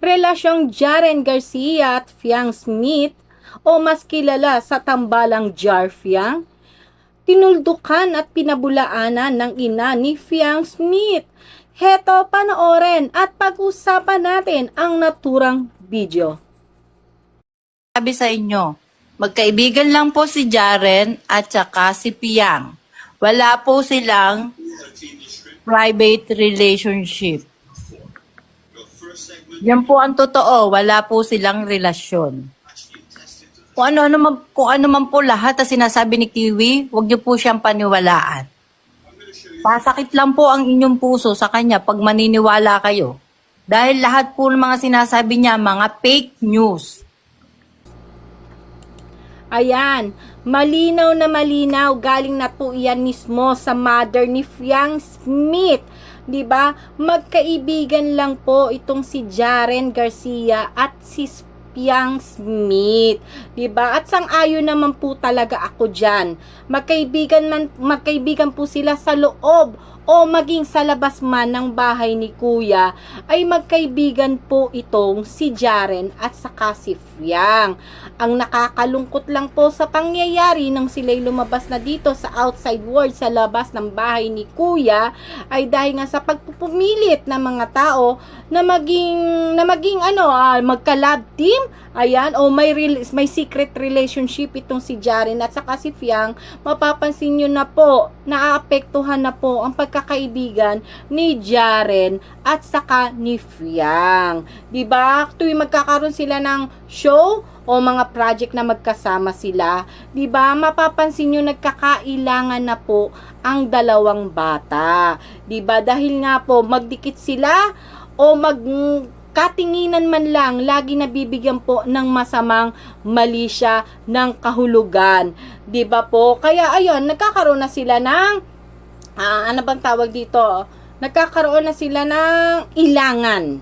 relasyong Jaren Garcia at Fiang Smith o mas kilala sa tambalang Jar Fiang, tinuldukan at pinabulaanan ng ina ni Fiang Smith. Heto, panoorin at pag-usapan natin ang naturang video. Sabi sa inyo, magkaibigan lang po si Jaren at saka si Piang. Wala po silang private relationship. Yan po ang totoo, wala po silang relasyon. Kung ano-ano man, kung ano man po lahat na sinasabi ni Kiwi, huwag niyo po siyang paniwalaan. Pasakit lang po ang inyong puso sa kanya pag maniniwala kayo. Dahil lahat po ng mga sinasabi niya, mga fake news. Ayan, malinaw na malinaw, galing na po iyan mismo sa mother ni Fiang Smith. 'Di ba? Magkaibigan lang po itong si Jaren Garcia at si Fiang Smith. 'Di ba? At sang-ayon naman po talaga ako diyan. Magkaibigan man magkaibigan po sila sa loob o maging sa labas man ng bahay ni Kuya ay magkaibigan po itong si Jaren at saka si Fiang. Ang nakakalungkot lang po sa pangyayari nang sila'y lumabas na dito sa outside world sa labas ng bahay ni Kuya ay dahil nga sa pagpupumilit ng mga tao na maging na maging ano ah, magka-lab team Ayan, o may real, may secret relationship itong si Jaren at saka si Fiang, mapapansin nyo na po, naaapektuhan na po ang pagkakaibigan ni Jaren at saka ni Fiang. 'Di ba? Tuwing magkakaroon sila ng show o mga project na magkasama sila, 'di ba? Mapapansin nyo nagkakailangan na po ang dalawang bata. 'Di ba? Dahil nga po magdikit sila o mag katinginan man lang, lagi nabibigyan po ng masamang mali siya ng kahulugan. 'Di ba po? Kaya ayun, nagkakaroon na sila ng ah, ano bang tawag dito? Nagkakaroon na sila ng ilangan.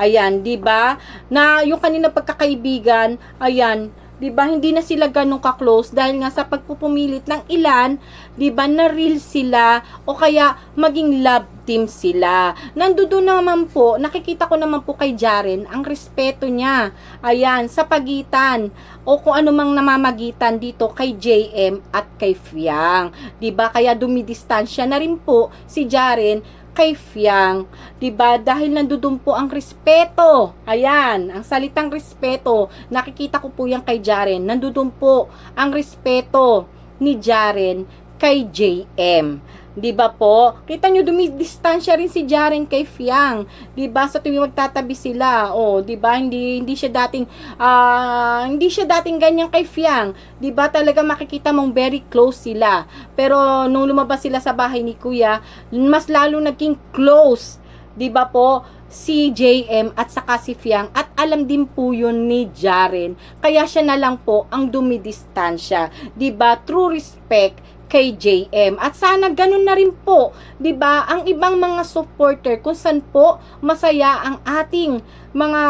Ayan, 'di ba? Na yung kanina pagkakaibigan, ayan, 'di ba hindi na sila ganun ka-close dahil nga sa pagpupumilit ng ilan, 'di ba na real sila o kaya maging love team sila. Nandoon naman po, nakikita ko naman po kay Jaren ang respeto niya. Ayan, sa pagitan o kung ano mang namamagitan dito kay JM at kay Fiang. 'Di ba? Kaya dumidistansya na rin po si Jaren kay Fiang, 'di ba? Dahil nandoon po ang respeto. Ayan, ang salitang respeto, nakikita ko po 'yan kay Jaren. Nandoon po ang respeto ni Jaren kay JM. 'Di ba po? Kita nyo dumidistansya rin si Jaren kay Fiang. 'Di ba? Sa tuwing magtatabi sila, oh, 'di ba? Hindi hindi siya dating ah hindi siya dating ganyan kay Fiang. 'Di ba? Talaga makikita mong very close sila. Pero nung lumabas sila sa bahay ni Kuya, mas lalo naging close. 'Di ba po? si JM at saka si Fiang at alam din po yun ni Jaren. Kaya siya na lang po ang dumidistansya. 'Di ba? True respect kay JM. At sana ganun na rin po, 'di ba? Ang ibang mga supporter kung saan po masaya ang ating mga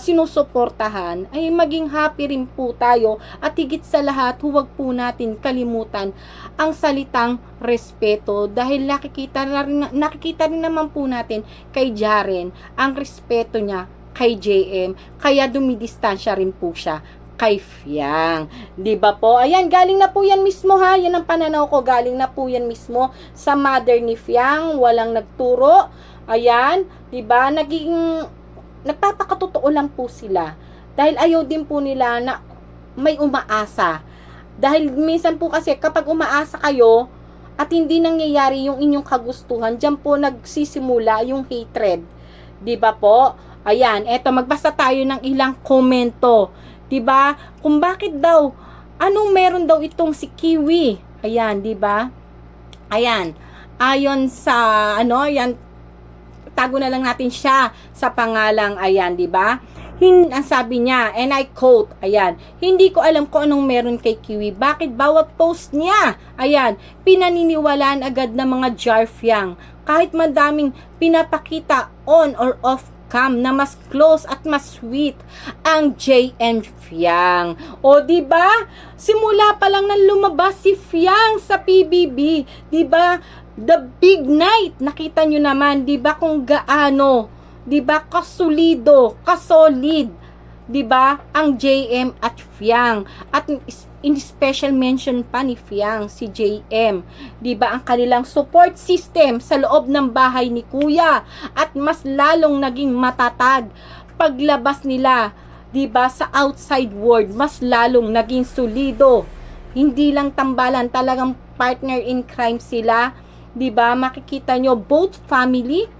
sinusuportahan ay maging happy rin po tayo at higit sa lahat huwag po natin kalimutan ang salitang respeto dahil nakikita na rin, nakikita rin naman po natin kay Jaren ang respeto niya kay JM kaya dumidistansya rin po siya kay Fiang. 'Di ba po? Ayan, galing na po 'yan mismo ha. 'Yan ang pananaw ko, galing na po 'yan mismo sa mother ni Fiang, walang nagturo. Ayan, 'di ba? Naging nagpapakatotoo lang po sila. Dahil ayaw din po nila na may umaasa. Dahil minsan po kasi kapag umaasa kayo at hindi nangyayari yung inyong kagustuhan, diyan po nagsisimula yung hatred. 'Di ba po? Ayan, eto magbasa tayo ng ilang komento. 'Di ba? Kung bakit daw anong meron daw itong si Kiwi? Ayan, 'di ba? Ayan. Ayon sa ano, ayan tago na lang natin siya sa pangalang ayan, 'di ba? Hin ang sabi niya, and I quote, ayan, hindi ko alam kung anong meron kay Kiwi. Bakit bawat post niya, ayan, pinaniniwalaan agad ng mga jarfyang. Kahit madaming pinapakita on or off cam na mas close at mas sweet ang JN Fiang. O di ba? Simula pa lang nang lumabas si Fiang sa PBB, di ba? The big night. Nakita nyo naman, di ba kung gaano 'di ba, kasulido, kasolid, 'di ba, ang JM at Fiang. At in special mention pa ni Fiang si JM, 'di ba, ang kanilang support system sa loob ng bahay ni Kuya at mas lalong naging matatag paglabas nila 'di ba sa outside world mas lalong naging solido hindi lang tambalan talagang partner in crime sila. 'di ba makikita nyo both family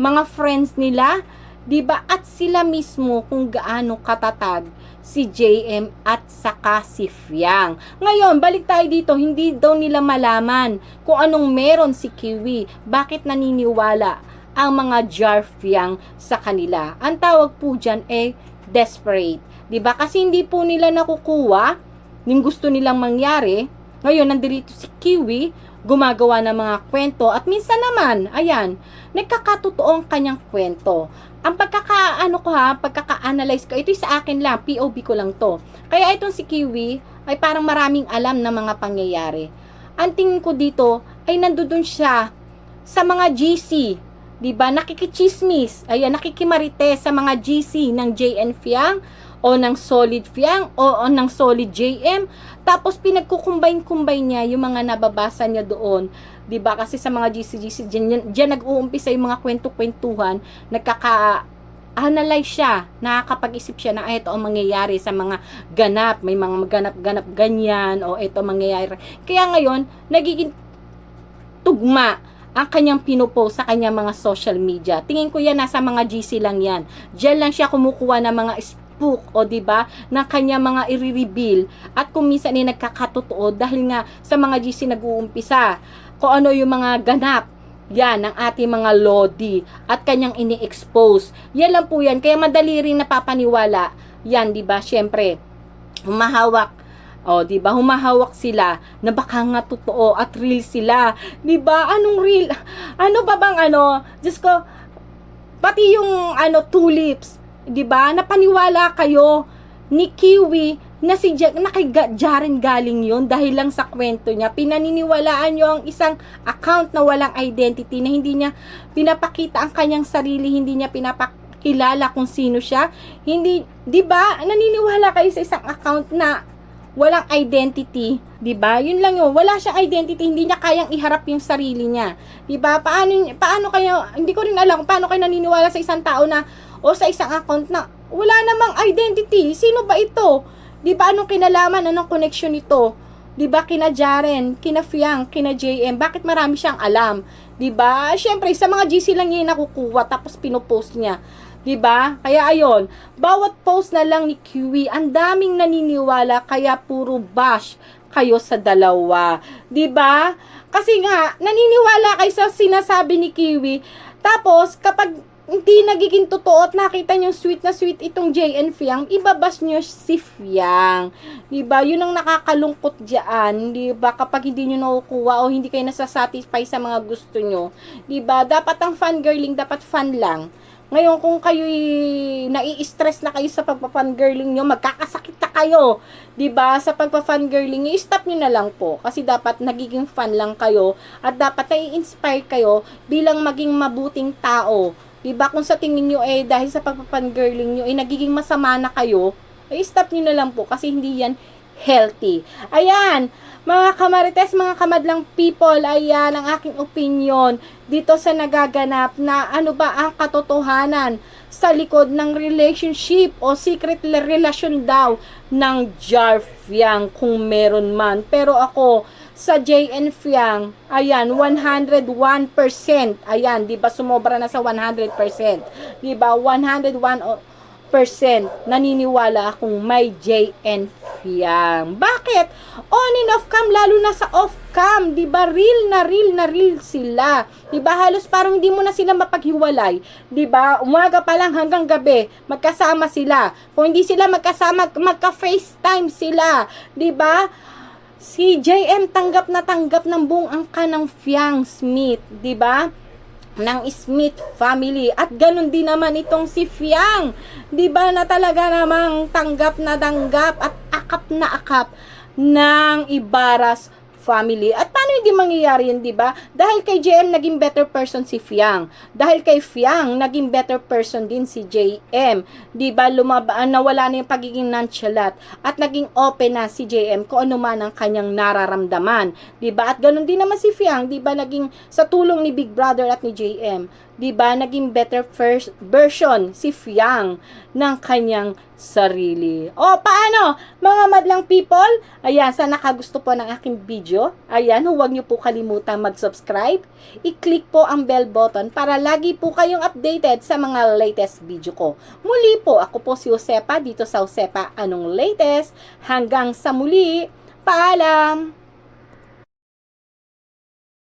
mga friends nila 'di ba at sila mismo kung gaano katatag si JM at saka si Fiang. Ngayon, balik tayo dito, hindi daw nila malaman kung anong meron si Kiwi. Bakit naniniwala ang mga jar Fiang sa kanila? Ang tawag po dyan eh, desperate. 'Di ba Kasi hindi po nila nakukuha yung gusto nilang mangyari. Ngayon, nandito si Kiwi, gumagawa ng mga kwento at minsan naman, ayan, nagkakatotoo ang kanyang kwento. Ang pagkakaano ko ha, pagkaka-analyze ko, ito sa akin lang, POV ko lang to. Kaya itong si Kiwi ay parang maraming alam na mga pangyayari. Ang tingin ko dito ay nandoon siya sa mga GC, 'di ba? Nakikichismis, ayan, nakikimarites sa mga GC ng JN Fiang o ng Solid Fiang o, o ng Solid JM. Tapos pinagkukumbine-kumbine niya yung mga nababasa niya doon. 'Di ba? Kasi sa mga GC-GC diyan, diyan, nag-uumpisa yung mga kwento-kwentuhan, nagkaka analyze siya, nakakapag-isip siya na "Ay, ito ang mangyayari sa mga ganap, may mga ganap-ganap ganyan, o ito mangyayari. Kaya ngayon, nagiging tugma ang kanyang pinupost sa kanyang mga social media. Tingin ko yan nasa mga GC lang yan. Diyan lang siya kumukuha ng mga spook o 'di ba ng kanya mga i-reveal at kung minsan ay nagkakatotoo dahil nga sa mga GC nag-uumpisa kung ano yung mga ganap yan ng ating mga lodi at kanyang ini-expose. Yan lang po yan. Kaya madali rin napapaniwala. Yan, 'di ba? Syempre, humahawak o, 'di ba? Humahawak sila na baka nga totoo at real sila. 'Di ba? Anong real? Ano ba bang ano? Diyos ko, pati yung ano tulips, 'di ba? Napaniwala kayo ni Kiwi na si Jack, na kay Jaren galing yon dahil lang sa kwento niya. Pinaniniwalaan nyo ang isang account na walang identity na hindi niya pinapakita ang kanyang sarili, hindi niya pinapakilala kung sino siya. Hindi, 'di ba? Naniniwala kayo sa isang account na walang identity, 'di ba? Yun lang 'yun. Wala siyang identity, hindi niya kayang iharap yung sarili niya. 'Di ba? Paano paano kayo hindi ko rin alam paano kayo naniniwala sa isang tao na o sa isang account na wala namang identity. Sino ba ito? 'Di ba anong kinalaman, anong connection nito? 'Di ba kina Jaren, kina Fiang, kina JM, bakit marami siyang alam? 'Di ba? Syempre sa mga GC lang niya nakukuha tapos pinopost niya. 'Di ba? Kaya ayon, bawat post na lang ni Kiwi, ang daming naniniwala kaya puro bash kayo sa dalawa. 'Di ba? Kasi nga naniniwala kayo sa sinasabi ni Kiwi. Tapos kapag hindi nagiging totoo at nakita niyo sweet na sweet itong JN Fiang, ibabas niyo si Fiang. 'Di ba? 'Yun ang nakakalungkot diyan, 'di ba? Kapag hindi niyo nakukuha o hindi kayo nasasatisfy sa mga gusto niyo, 'di ba? Dapat ang fangirling dapat fun lang. Ngayon, kung kayo nai-stress na kayo sa pagpa-fangirling nyo, magkakasakit na kayo. ba Sa pagpa-fangirling nyo, stop nyo na lang po. Kasi dapat nagiging fun lang kayo at dapat nai-inspire kayo bilang maging mabuting tao. ba Kung sa tingin nyo eh, dahil sa pagpa-fangirling nyo, eh, nagiging masama na kayo, eh, stop nyo na lang po kasi hindi yan healthy. Ayan, mga kamarites, mga kamadlang people, ayan ang aking opinion dito sa nagaganap na ano ba ang katotohanan sa likod ng relationship o secret relasyon daw ng Jar Fiang kung meron man. Pero ako, sa JN Fiang, ayan, 101%. Ayan, di ba sumobra na sa 100%. Di ba 101% naniniwala akong may JN Fiang. Bakit? On and off cam, lalo na sa off cam, di ba real na real na real sila. Di ba halos parang hindi mo na sila mapaghiwalay. Di ba umaga pa lang hanggang gabi, magkasama sila. Kung hindi sila magkasama, magka-FaceTime sila. Di ba? Si JM tanggap na tanggap ng buong angka ng Fiang Smith, di ba? Ng Smith family. At ganun din naman itong si Fiang. 'di ba na talaga namang tanggap na tanggap at akap na akap ng Ibaras family at paano hindi mangyayari yun, di ba? Dahil kay JM, naging better person si Fiang. Dahil kay Fiang, naging better person din si JM. Di ba? Lumabaan, nawala na yung pagiging nonchalant. At naging open na si JM kung ano man ang kanyang nararamdaman. Di ba? At ganun din naman si Fiang, di ba? Naging sa tulong ni Big Brother at ni JM. Di ba? Naging better first version si Fiang ng kanyang sarili. O, paano? Mga madlang people, ayan, sana nakagusto po ng aking video. Ayan, huwag niyo po kalimutang mag-subscribe. I-click po ang bell button para lagi po kayong updated sa mga latest video ko. Muli po, ako po si Josepa dito sa Josepa Anong Latest. Hanggang sa muli, paalam!